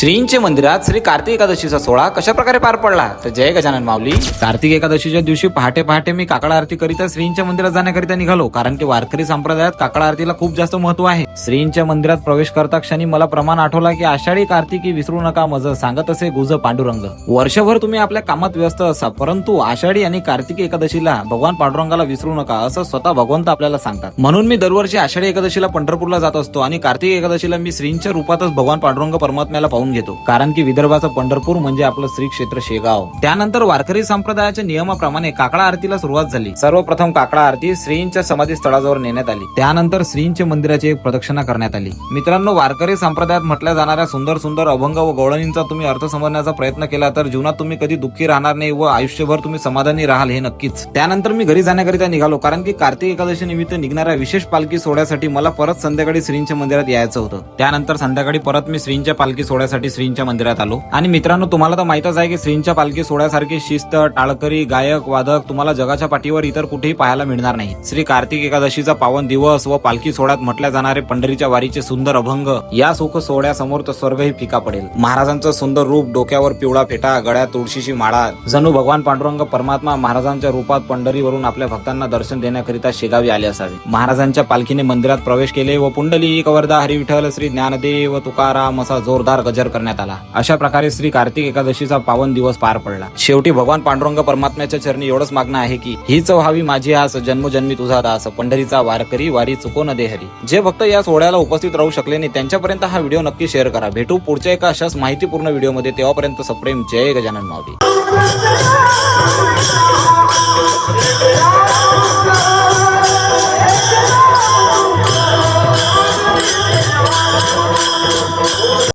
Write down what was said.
श्रींचे मंदिरात श्री कार्तिक एकादशीचा सोहळा कशा प्रकारे पार पडला? तर जय गजानन माऊली. कार्तिक एकादशीच्या दिवशी पहाटे पहाटे मी काकडा आरती करीता श्रींच्या मंदिरात जाण्याकरिता निघालो कारण की वारकरी संप्रदायात काकडा आरतीला खूप जास्त महत्त्व आहे. श्रींच्या मंदिरात प्रवेश करता क्षणी मला प्रमाण आठवला की आषाढी कार्तिकी विसरू नका मज सांगत असे गुज पांडुरंग. वर्षभर तुम्ही आपल्या कामात व्यस्त असा परंतु आषाढी आणि कार्तिकी एकादशीला भगवान पांडुरंगाला विसरू नका असं स्वतः भगवंत आपल्याला सांगतात. म्हणून मी दरवर्षी आषाढी एकादशीला पंढरपूरला जात असतो आणि कार्तिक एकादशीला मी श्रींच्या रूपातच भगवान पांडुरंग परमात्म्याला पाहून घेतो. कारण की विदर्भाचं पंढरपूर म्हणजे आपलं श्री क्षेत्र शेगाव. त्यानंतर वारकरी संप्रदायाच्या नियमाप्रमाणे काकडा आरतीला सुरुवात झाली. सर्वप्रथम काकडा आरती श्रींच्या समाधी स्थळाजवळ नेण्यात आली. त्यानंतर श्रींच्या मंदिराची एक प्रदक्षिणा करण्यात आली. मित्रांनो वारकरी संप्रदायात म्हटल्या जाणाऱ्या सुंदर सुंदर अभंग व गवळणींचा तुम्ही अर्थ समजण्याचा प्रयत्न केला तर जीवनात तुम्ही कधी दुःखी राहणार नाही व आयुष्यभर तुम्ही समाधानी राहाल हे नक्कीच. त्यानंतर मी घरी जाण्याकरिता निघालो. कारण की कार्तिक एकादशी निमित्त निघणाऱ्या विशेष पालखी सोहळ्यासाठी मला परत संध्याकाळी श्रींच्या मंदिरात यायचं होतं. त्यानंतर संध्याकाळी परत मी श्रींच्या पालखी सोहळ्यासाठी श्रींच्या मंदिरात आलो. आणि मित्रांनो तुम्हाला तर माहितच आहे की श्रींच्या पालखी सोहळ्यासारखी शिस्त टाळकरी गायक वादक तुम्हाला जगाच्या पाठीवर इतर कुठेही पाहायला मिळणार नाही. श्री कार्तिक एकादशीचा पावन दिवस व पालखी सोहळ्यात म्हटल्या जाणारे पंढरीच्या वारीचे सुंदर अभंग या सुख सोहळ्यासमोर तर स्वर्गही फिका पडेल. महाराजांचं सुंदर रूप डोक्यावर पिवळा फेटा गळ्यात तुळशीची माळा जणू भगवान पांडुरंग परमात्मा महाराजांच्या रूपात पंढरीवरून आपल्या भक्तांना दर्शन देण्याकरिता शेगावी आले असावे. महाराजांच्या पालखीने मंदिरात प्रवेश केले व पुंडली कवर्धा हरिविठल श्री ज्ञानदेव तुकाराम असा जोरदार गजर करण्यात आला. अशा प्रकारे श्री कार्तिक एकादशीचा पावन दिवस पार पडला. शेवटी भगवान पांडुरंग परमात्म्याच्या चरणी एवढंच मागणं आहे की हीच व्हावी माझी आस जन्मजन्मी तुझा दास पंढरीचा वारकरी वारी चुको नदेहरी जे भक्त या सोहळ्याला उपस्थित राहू शकले नाही त्यांच्यापर्यंत हा व्हिडिओ नक्की शेअर करा. भेटू पुढच्या एका अशाच माहितीपूर्ण व्हिडिओमध्ये. तेव्हापर्यंत सप्रेम. जय गजानन माऊली.